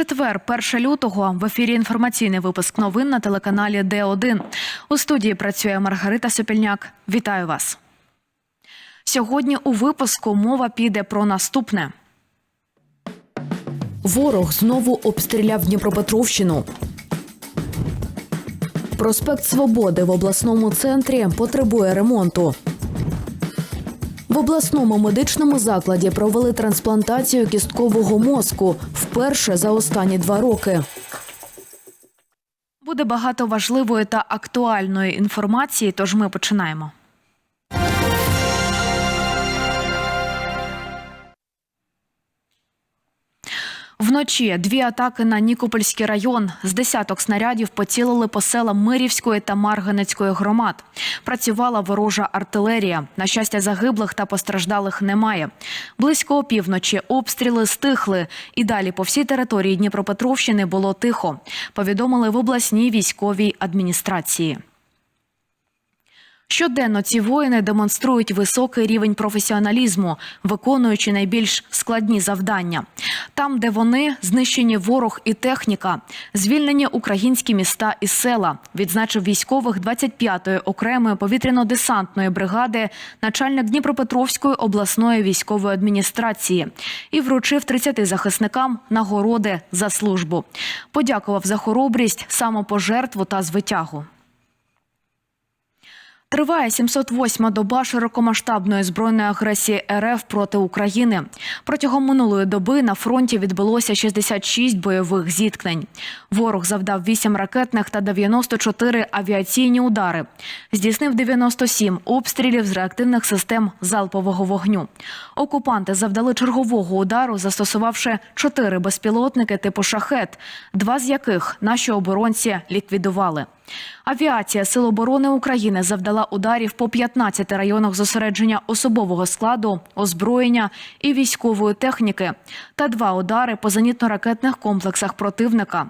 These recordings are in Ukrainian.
Четвер, 1 лютого, в ефірі інформаційний випуск новин на телеканалі Д1. У студії працює Маргарита Сопільняк. Вітаю вас. Сьогодні у випуску мова піде про наступне. Ворог знову обстріляв Дніпропетровщину. Проспект Свободи в обласному центрі потребує ремонту. В обласному медичному закладі провели трансплантацію кісткового мозку вперше за останні два роки. Буде багато важливої та актуальної інформації, тож ми починаємо. Вночі дві атаки на Нікопольський район. З десяток снарядів поцілили по селам Мирівської та Марганецької громад. Працювала ворожа артилерія. На щастя, загиблих та постраждалих немає. Близько опівночі обстріли стихли, і далі по всій території Дніпропетровщини було тихо. Повідомили в обласній військовій адміністрації. Щоденно ці воїни демонструють високий рівень професіоналізму, виконуючи найбільш складні завдання. Там, де вони знищені ворог і техніка, звільнені українські міста і села, відзначив військових 25-ї окремої повітряно-десантної бригади, начальник Дніпропетровської обласної військової адміністрації і вручив 30 захисникам нагороди за службу. Подякував за хоробрість, самопожертву та звитягу. Триває 708-ма доба широкомасштабної збройної агресії РФ проти України. Протягом минулої доби на фронті відбулося 66 бойових зіткнень. Ворог завдав 8 ракетних та 94 авіаційні удари. Здійснив 97 обстрілів з реактивних систем залпового вогню. Окупанти завдали чергового удару, застосувавши 4 безпілотники типу шахет, два з яких наші оборонці ліквідували. Авіація Сил оборони України завдала ударів по 15 районах зосередження особового складу, озброєння і військової техніки та два удари по зенітно-ракетних комплексах противника.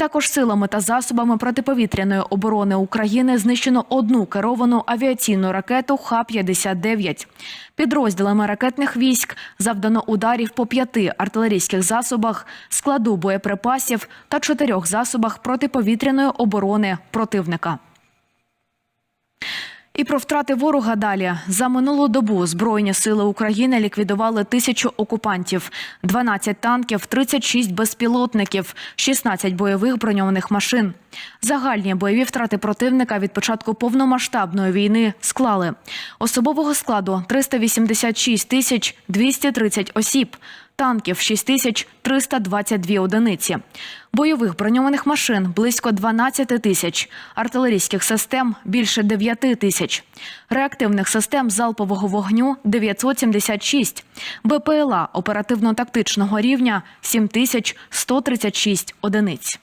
Також силами та засобами протиповітряної оборони України знищено одну керовану авіаційну ракету Х-59. Підрозділами ракетних військ завдано ударів по п'яти артилерійських засобах, складу боєприпасів та чотирьох засобах протиповітряної оборони противника. І про втрати ворога далі за минулу добу збройні сили України ліквідували тисячу окупантів, 12 танків, 36 безпілотників, 16 бойових броньованих машин. Загальні бойові втрати противника від початку повномасштабної війни склали особового складу 386 тисяч 230 осіб. Танків 6322 одиниці, бойових броньованих машин близько 12 тисяч, артилерійських систем більше 9 тисяч, реактивних систем залпового вогню 976, БПЛА оперативно-тактичного рівня 7136 одиниць.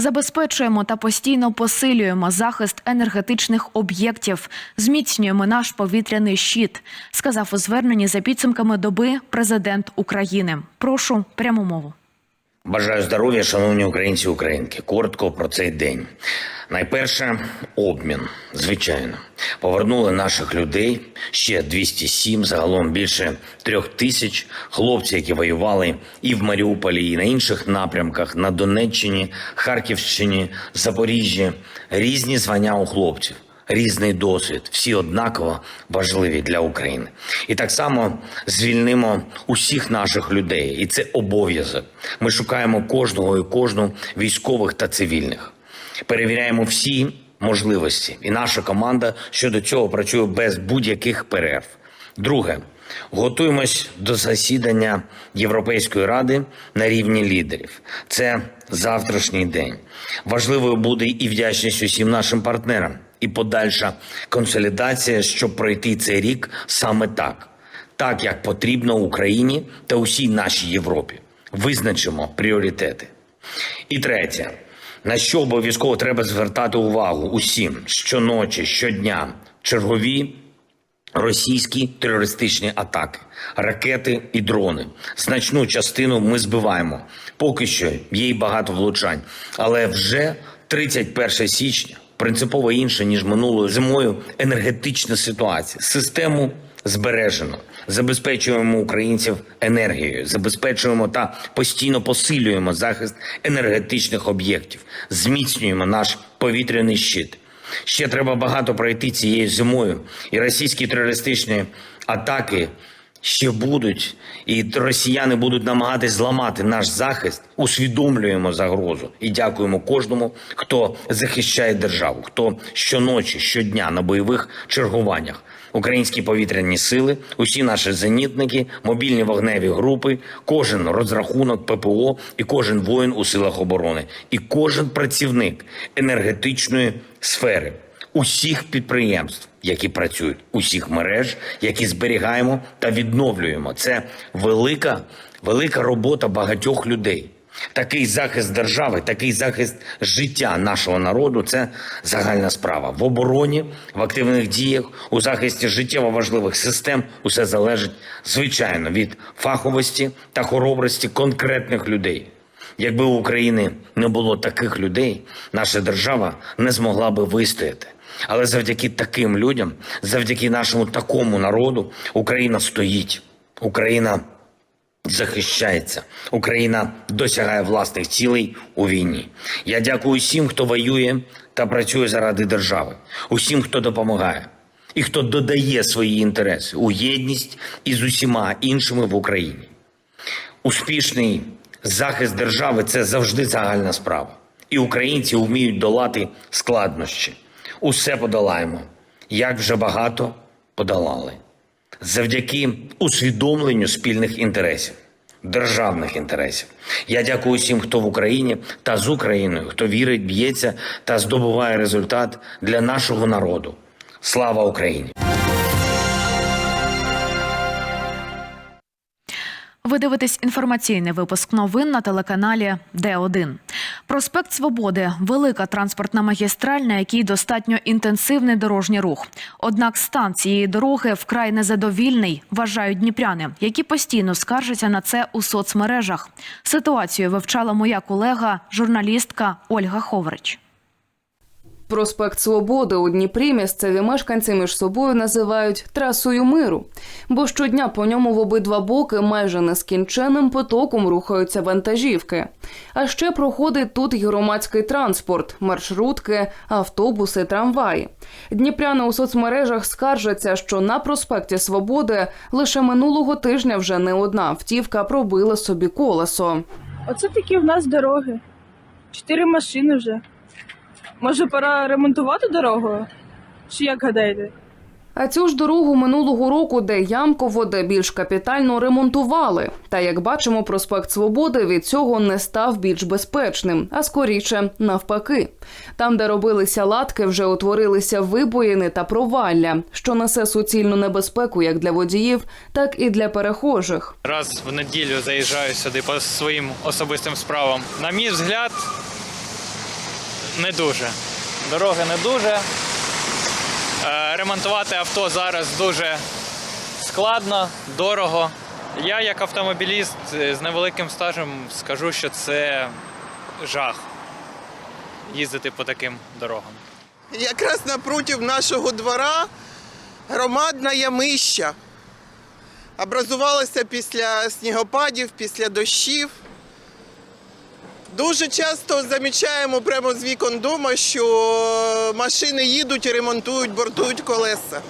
Забезпечуємо та постійно посилюємо захист енергетичних об'єктів, зміцнюємо наш повітряний щит, сказав у зверненні за підсумками доби президент України. Прошу пряму мову. Бажаю здоров'я, шановні українці і українки. Коротко про цей день. Найперше обмін, звичайно, повернули наших людей ще 207, загалом більше трьох тисяч хлопців, які воювали і в Маріуполі, і на інших напрямках на Донеччині, Харківщині, Запоріжжі. Різні звання у хлопців. Різний досвід, всі однаково важливі для України, і так само звільнимо усіх наших людей, і це обов'язок. Ми шукаємо кожного і кожну військових та цивільних, перевіряємо всі можливості, і наша команда щодо цього працює без будь-яких перерв. Друге, готуємось до засідання Європейської ради на рівні лідерів. Це завтрашній день. Важливою буде і вдячність усім нашим партнерам і подальша консолідація, щоб пройти цей рік саме так, так як потрібно Україні та усій нашій Європі. Визначимо пріоритети. І третє, на що обов'язково треба звертати увагу усім щоночі, щодня, чергові. Російські терористичні атаки, ракети і дрони. Значну частину ми збиваємо. Поки що є й багато влучань, але вже 31 січня принципово інша ніж минулою зимою енергетична ситуація. Систему збережено. Забезпечуємо українців енергією, забезпечуємо та постійно посилюємо захист енергетичних об'єктів, зміцнюємо наш повітряний щит. Ще треба багато пройти цією зимою, і російські терористичні атаки ще будуть, і росіяни будуть намагатись зламати наш захист. Усвідомлюємо загрозу і дякуємо кожному, хто захищає державу, хто щоночі, щодня на бойових чергуваннях. Українські повітряні сили, усі наші зенітники, мобільні вогневі групи, кожен розрахунок ППО і кожен воїн у силах оборони, і кожен працівник енергетичної сфери усіх підприємств, які працюють, усіх мереж, які зберігаємо та відновлюємо. Це велика, велика робота багатьох людей. Такий захист держави, такий захист життя нашого народу це загальна справа. В обороні, в активних діях, у захисті життєво важливих систем усе залежить, звичайно, від фаховості та хоробрості конкретних людей. Якби у України не було таких людей, наша держава не змогла би вистояти. Але завдяки таким людям, завдяки нашому такому народу, Україна стоїть. Україна захищається. Україна досягає власних цілей у війні. Я дякую всім, хто воює та працює заради держави, усім, хто допомагає і хто додає свої інтереси у єдність із усіма іншими в Україні. Успішний захист держави це завжди загальна справа. І українці вміють долати складнощі. Усе подолаємо. Як вже багато подолали. Завдяки усвідомленню спільних інтересів, державних інтересів. Я дякую всім, хто в Україні та з Україною, хто вірить, б'ється та здобуває результат для нашого народу. Слава Україні! Ви дивитесь інформаційний випуск новин на телеканалі Д1. Проспект Свободи велика транспортна магістраль, на якій достатньо інтенсивний дорожній рух. Однак стан цієї дороги вкрай незадовільний, вважають дніпряни, які постійно скаржаться на це у соцмережах. Ситуацію вивчала моя колега, журналістка Ольга Ховрич. Проспект Свободи у Дніпрі місцеві мешканці між собою називають трасою миру, бо щодня по ньому в обидва боки майже нескінченним потоком рухаються вантажівки. А ще проходить тут й громадський транспорт, маршрутки, автобуси, трамваї. Дніпряни у соцмережах скаржаться, що на проспекті Свободи лише минулого тижня вже не одна автівка пробила собі колесо. Оце такі в нас дороги. Чотири машини вже. Може, пора ремонтувати дорогу? Чи як гадаєте? А цю ж дорогу минулого року, де ямково, де більш капітально ремонтували. Та як бачимо, проспект Свободи від цього не став більш безпечним, а скоріше навпаки. Там, де робилися латки, вже утворилися вибоїни та провалля, що несе суцільну небезпеку як для водіїв, так і для перехожих. Раз в неділю заїжджаю сюди по своїм особистим справам. На мій взгляд, не дуже. Дороги не дуже. Е, Ремонтувати авто зараз дуже складно, дорого. Я, як автомобіліст е, з невеликим стажем, скажу, що це жах їздити по таким дорогам. Якраз напротив нашого двора громадна ямища. Образувалася після снігопадів, після дощів. Дуже часто замічаємо прямо з вікон дому, що машини їдуть ремонтують, бортують колеса.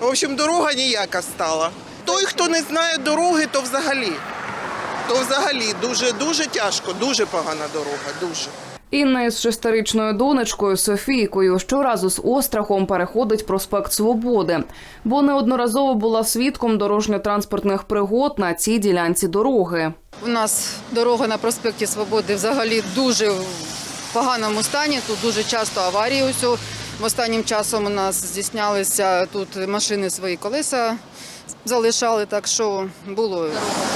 В общем, дорога ніяка стала. Той, хто не знає дороги, то взагалі. То взагалі дуже дуже тяжко, дуже погана дорога, дуже. Інна із шестирічною донечкою Софійкою щоразу з острахом переходить проспект Свободи, бо неодноразово була свідком дорожньо-транспортних пригод на цій ділянці дороги. У нас дорога на проспекті Свободи взагалі дуже в поганому стані. Тут дуже часто аварії. Ось останнім часом у нас здійснялися тут машини свої колеса залишали, так що було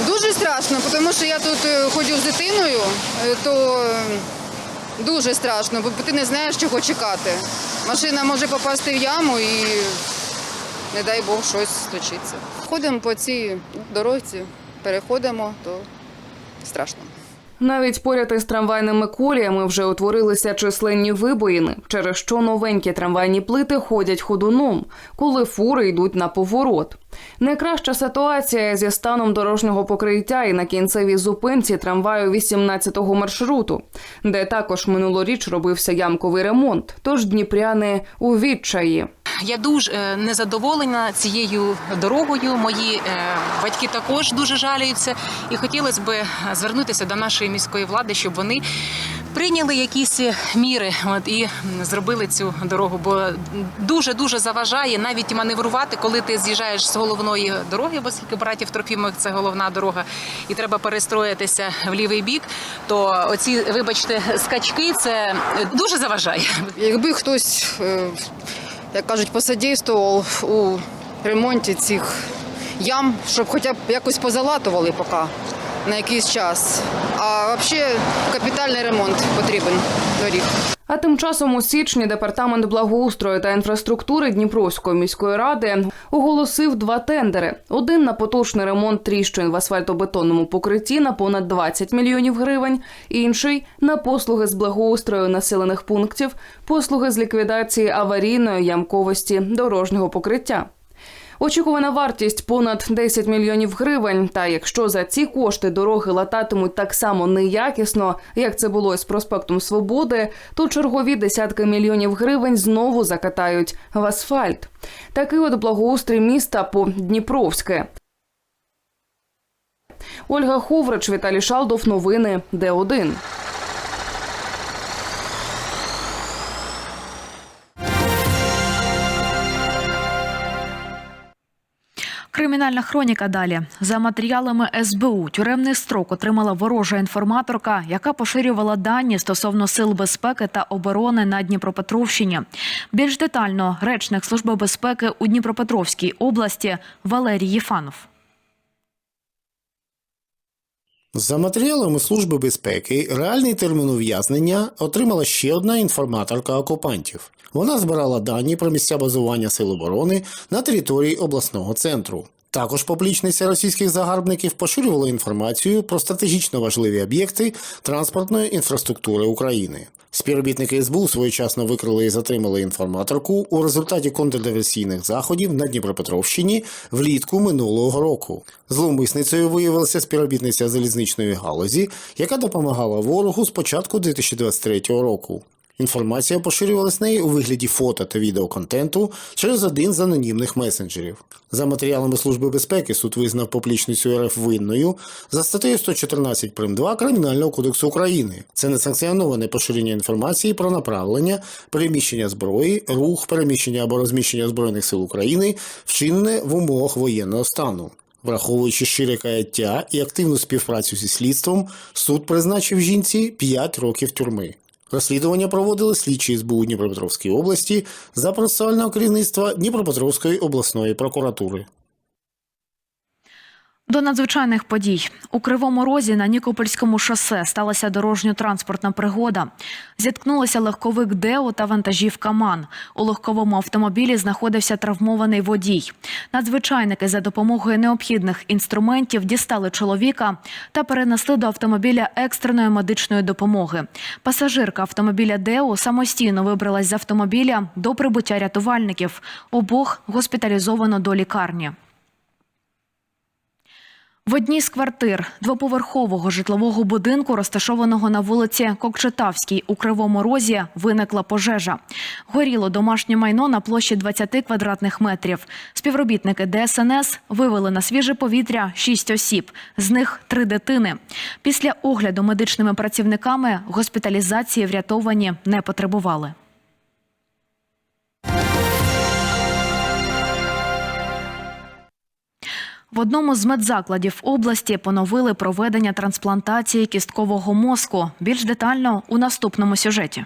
дуже страшно, тому що я тут е, ходю з дитиною, е, то е, дуже страшно, бо ти не знаєш, чого чекати. Машина може попасти в яму і не дай Бог щось сточиться. Ходимо по цій дорозі, переходимо, то страшно. Навіть поряд із трамвайними коліями вже утворилися численні вибоїни, через що новенькі трамвайні плити ходять ходуном, коли фури йдуть на поворот. Найкраща ситуація зі станом дорожнього покриття і на кінцевій зупинці трамваю 18-го маршруту, де також минулоріч робився ямковий ремонт. Тож дніпряни у відчаї. Я дуже е, незадоволена цією дорогою. Мої е, батьки також дуже жалюються, і хотілося б звернутися до нашої міської влади, щоб вони прийняли якісь міри от, і зробили цю дорогу, бо дуже дуже заважає навіть маневрувати, коли ти з'їжджаєш з головної дороги, бо скільки братів Трофімових це головна дорога, і треба перестроїтися в лівий бік. То оці, вибачте, скачки це дуже заважає. Якби хтось, е, як кажуть, посадійствував у ремонті цих ям, щоб хоча б якось позалатували поки на якийсь час. А взагалі капітальний ремонт потрібен доріг. А тим часом у січні департамент благоустрою та інфраструктури Дніпровської міської ради оголосив два тендери: один на поточний ремонт тріщин в асфальтобетонному покритті на понад 20 мільйонів гривень, інший на послуги з благоустрою населених пунктів, послуги з ліквідації аварійної ямковості дорожнього покриття. Очікувана вартість понад 10 мільйонів гривень. Та якщо за ці кошти дороги лататимуть так само неякісно, як це було із проспектом Свободи, то чергові десятки мільйонів гривень знову закатають в асфальт. Такий от благоустрій міста по Дніпровське. Ольга Ховрич, Віталій Шалдов. Новини Д1. Кримінальна хроніка далі. За матеріалами СБУ тюремний строк отримала ворожа інформаторка, яка поширювала дані стосовно сил безпеки та оборони на Дніпропетровщині. Більш детально речник Служби безпеки у Дніпропетровській області Валерій Єфанов. За матеріалами Служби безпеки реальний термін ув'язнення отримала ще одна інформаторка окупантів. Вона збирала дані про місця базування сил оборони на території обласного центру. Також поплічниця російських загарбників поширювала інформацію про стратегічно важливі об'єкти транспортної інфраструктури України. Співробітники СБУ своєчасно викрили і затримали інформаторку у результаті контрдиверсійних заходів на Дніпропетровщині влітку минулого року. Зловмисницею виявилася співробітниця залізничної галузі, яка допомагала ворогу з початку 2023 року. Інформація поширювалась нею у вигляді фото та відеоконтенту через один з анонімних месенджерів. За матеріалами Служби безпеки суд визнав поплічницю РФ винною за статтею 114 прим. 2 Кримінального кодексу України. Це несанкціоноване поширення інформації про направлення, переміщення зброї, рух, переміщення або розміщення збройних сил України, вчинене в умовах воєнного стану. Враховуючи щире каяття і активну співпрацю зі слідством, суд призначив жінці 5 років тюрми. Розслідування проводили слідчі СБУ Дніпропетровської області за процесуального керівництва Дніпропетровської обласної прокуратури. До надзвичайних подій у Кривому Розі на Нікопольському шосе сталася дорожньо-транспортна пригода. Зіткнулися легковик Део та вантажівка МАН. У легковому автомобілі знаходився травмований водій. Надзвичайники за допомогою необхідних інструментів дістали чоловіка та перенесли до автомобіля екстреної медичної допомоги. Пасажирка автомобіля Део самостійно вибралась з автомобіля до прибуття рятувальників. Обох госпіталізовано до лікарні. В одній з квартир двоповерхового житлового будинку, розташованого на вулиці Кокчетавській у Кривому Розі, виникла пожежа. Горіло домашнє майно на площі 20 квадратних метрів. Співробітники ДСНС вивели на свіже повітря 6 осіб, з них три дитини. Після огляду медичними працівниками госпіталізації врятовані не потребували. В одному з медзакладів області поновили проведення трансплантації кісткового мозку. Більш детально у наступному сюжеті.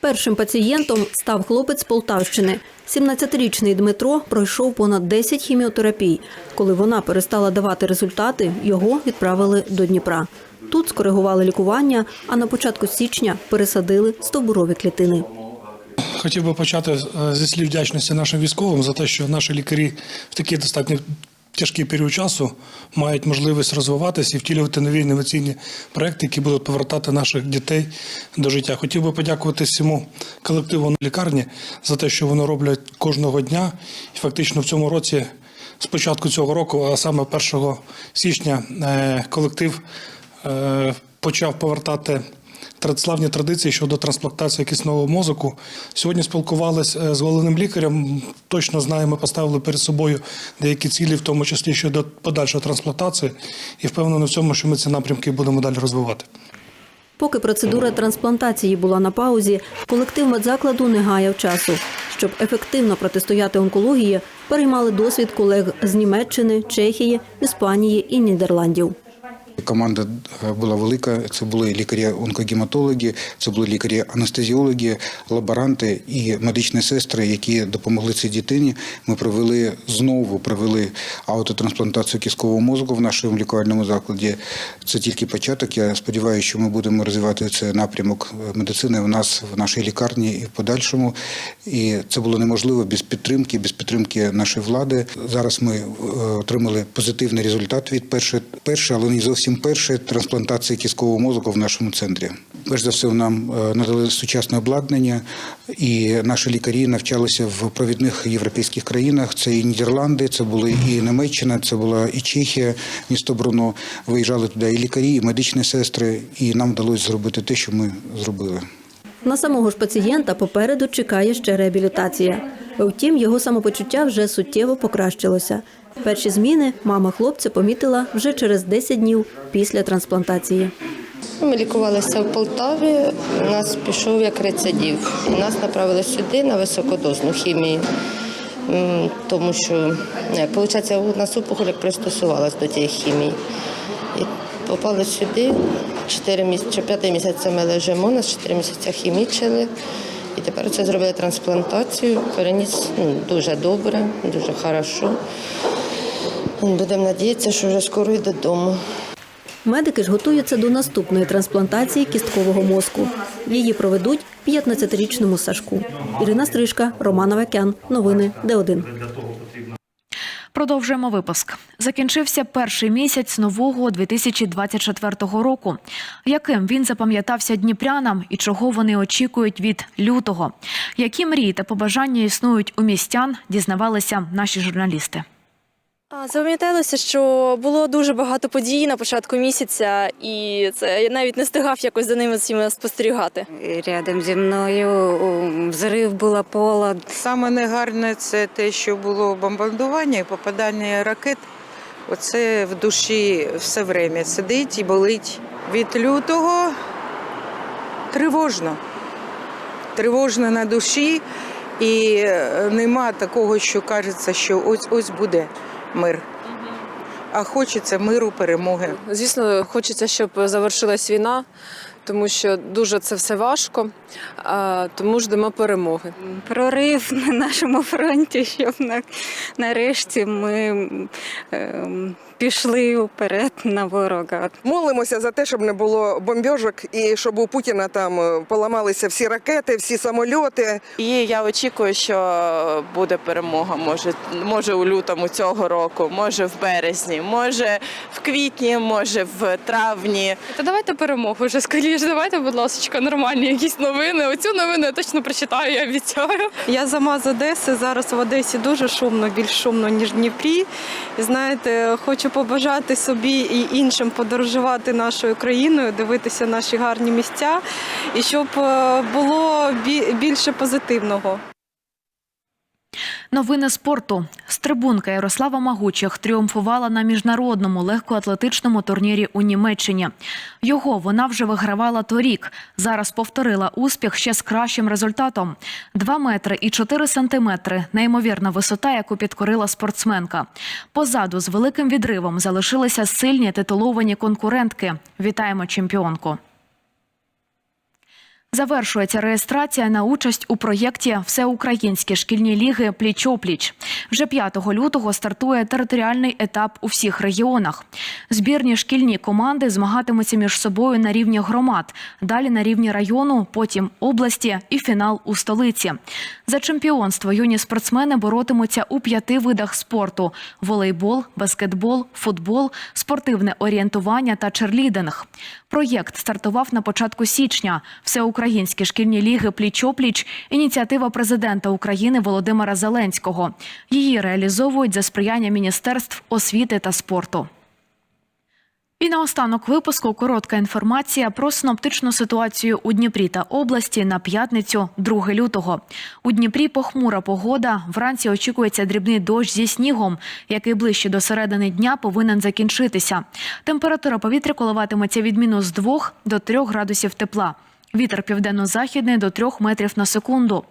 Першим пацієнтом став хлопець Полтавщини. 17-річний Дмитро пройшов понад 10 хіміотерапій. Коли вона перестала давати результати, його відправили до Дніпра. Тут скоригували лікування, а на початку січня пересадили стовбурові клітини. Хотів би почати е, зі слів вдячності нашим військовим за те, що наші лікарі в такий достатньо тяжкий період часу мають можливість розвиватися і втілювати нові інноваційні проекти, які будуть повертати наших дітей до життя. Хотів би подякувати всьому колективу лікарні за те, що вони роблять кожного дня. І фактично в цьому році, з початку цього року, а саме 1 січня, е, колектив е, почав повертати славні традиції щодо трансплантації кисного мозку. Сьогодні спілкувалися з головним лікарем. Точно знаємо, поставили перед собою деякі цілі, в тому числі щодо подальшої трансплантації, і впевнений в цьому, що ми ці напрямки будемо далі розвивати. Поки процедура трансплантації була на паузі, колектив медзакладу не гаяв часу. Щоб ефективно протистояти онкології, переймали досвід колег з Німеччини, Чехії, Іспанії і Нідерландів. Команда е, була велика. Це були лікарі-онкогематологи, це були лікарі-анестезіологи, лаборанти і медичні сестри, які допомогли цій дитині. Ми провели знову провели аутотрансплантацію кісткового мозку в нашому лікувальному закладі. Це тільки початок. Я сподіваюся, що ми будемо розвивати цей напрямок медицини в нас в нашій лікарні і в подальшому. І це було неможливо без підтримки, без підтримки нашої влади. Зараз ми е, отримали позитивний результат від першої, першої, але не зовсім першої трансплантації кісткового мозку в нашому центрі. Перш за все, нам е, надали сучасне обладнання, і наші лікарі навчалися в провідних європейських країнах. Це і Нідерланди, це були і Німеччина, це була і Чехія, місто Бруно. Виїжджали туди і лікарі, і медичні сестри, і нам вдалося зробити те, що ми зробили. На самого ж пацієнта попереду чекає ще реабілітація. Втім, його самопочуття вже суттєво покращилося. Перші зміни мама хлопця помітила вже через 10 днів після трансплантації. Ми лікувалися в Полтаві, у нас пішов як рецидив. І нас направили сюди на високодозну хімію, тому що, як виходить, у нас опухоль пристосувалась до тієї хімії. І попали сюди, 4 місяці, 5 місяця ми лежимо, нас 4 місяці хімічили. І тепер це зробили трансплантацію, переніс ну, дуже добре, дуже хорошо. Будемо надіятися, що вже скоро й додому. Медики ж готуються до наступної трансплантації кісткового мозку. Її проведуть 15-річному Сашку. Ірина Стрижка, Роман Авакян. Новини Д1. Продовжуємо випуск. Закінчився перший місяць нового 2024 року. Яким він запам'ятався дніпрянам і чого вони очікують від лютого? Які мрії та побажання існують у містян? Дізнавалися наші журналісти. Запам'яталося, що було дуже багато подій на початку місяця, і це я навіть не встигав якось за ними всіма спостерігати. Рядом зі мною взрив була пола. Саме негарне це те, що було бомбардування і попадання ракет. Оце в душі все время сидить і болить. Від лютого тривожно. Тривожно на душі, і е, нема такого, що кажеться, що ось ось буде мир. А хочеться миру, перемоги. Звісно, хочеться, щоб завершилась війна, тому що дуже це все важко, тому ждемо перемоги. Прорив на нашому фронті, щоб нарешті ми е, пішли вперед на ворога. Молимося за те, щоб не було бомбьожок і щоб у Путіна там е, поламалися всі ракети, всі самольоти. І я очікую, що буде перемога. Може, може у лютому цього року, може в березні, може в квітні, може в травні. Та давайте перемогу вже скоріше. Давайте, будь ласка, нормальні якісь новини. Оцю новину я точно прочитаю, я обіцяю. Я сама з Одеси. Зараз в Одесі дуже шумно, більш шумно ніж в Дніпрі. Знаєте, хочу побажати собі і іншим подорожувати нашою країною, дивитися наші гарні місця, і щоб е, було більше позитивного. Новини спорту. Стрибунка Ярослава Магучих тріумфувала на міжнародному легкоатлетичному турнірі у Німеччині. Його вона вже вигравала торік. Зараз повторила успіх ще з кращим результатом: 2 метри і 4 сантиметри. Неймовірна висота, яку підкорила спортсменка. Позаду з великим відривом залишилися сильні титуловані конкурентки. Вітаємо чемпіонку. Завершується реєстрація на участь у проєкті Всеукраїнські шкільні ліги Пліч-опліч. Вже 5 лютого стартує територіальний етап у всіх регіонах. Збірні шкільні команди змагатимуться між собою на рівні громад, далі на рівні району, потім області і фінал у столиці. За чемпіонство юні спортсмени боротимуться у п'яти видах спорту: волейбол, баскетбол, футбол, спортивне орієнтування та черлідинг. Проєкт стартував на початку січня. Всеукраїнські шкільні ліги Пліч-опліч – ініціатива президента України Володимира Зеленського. Її реалізовують за сприяння міністерств освіти та спорту. І наостанок випуску коротка інформація про синоптичну ситуацію у Дніпрі та області на п'ятницю 2 лютого. У Дніпрі похмура погода. Вранці очікується дрібний дощ зі снігом, який ближче до середини дня повинен закінчитися. Температура повітря коливатиметься від мінус 2 до 3 градусів тепла. Вітер південно-західний до 3 метрів на секунду.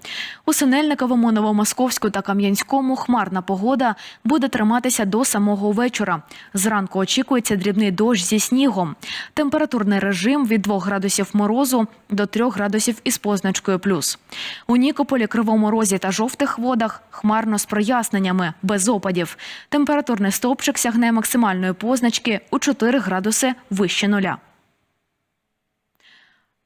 У Синельниковому, Новомосковську та Кам'янському хмарна погода буде триматися до самого вечора. Зранку очікується дрібний дощ зі снігом. Температурний режим від 2 градусів морозу до 3 градусів із позначкою плюс. У Нікополі, Кривому Розі та жовтих водах хмарно з проясненнями, без опадів. Температурний стовпчик сягне максимальної позначки у 4 градуси вище нуля.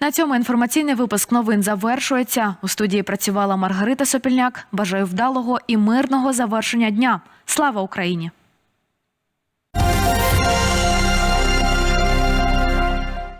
На цьому інформаційний випуск новин завершується. У студії працювала Маргарита Сопільняк. Бажаю вдалого і мирного завершення дня. Слава Україні!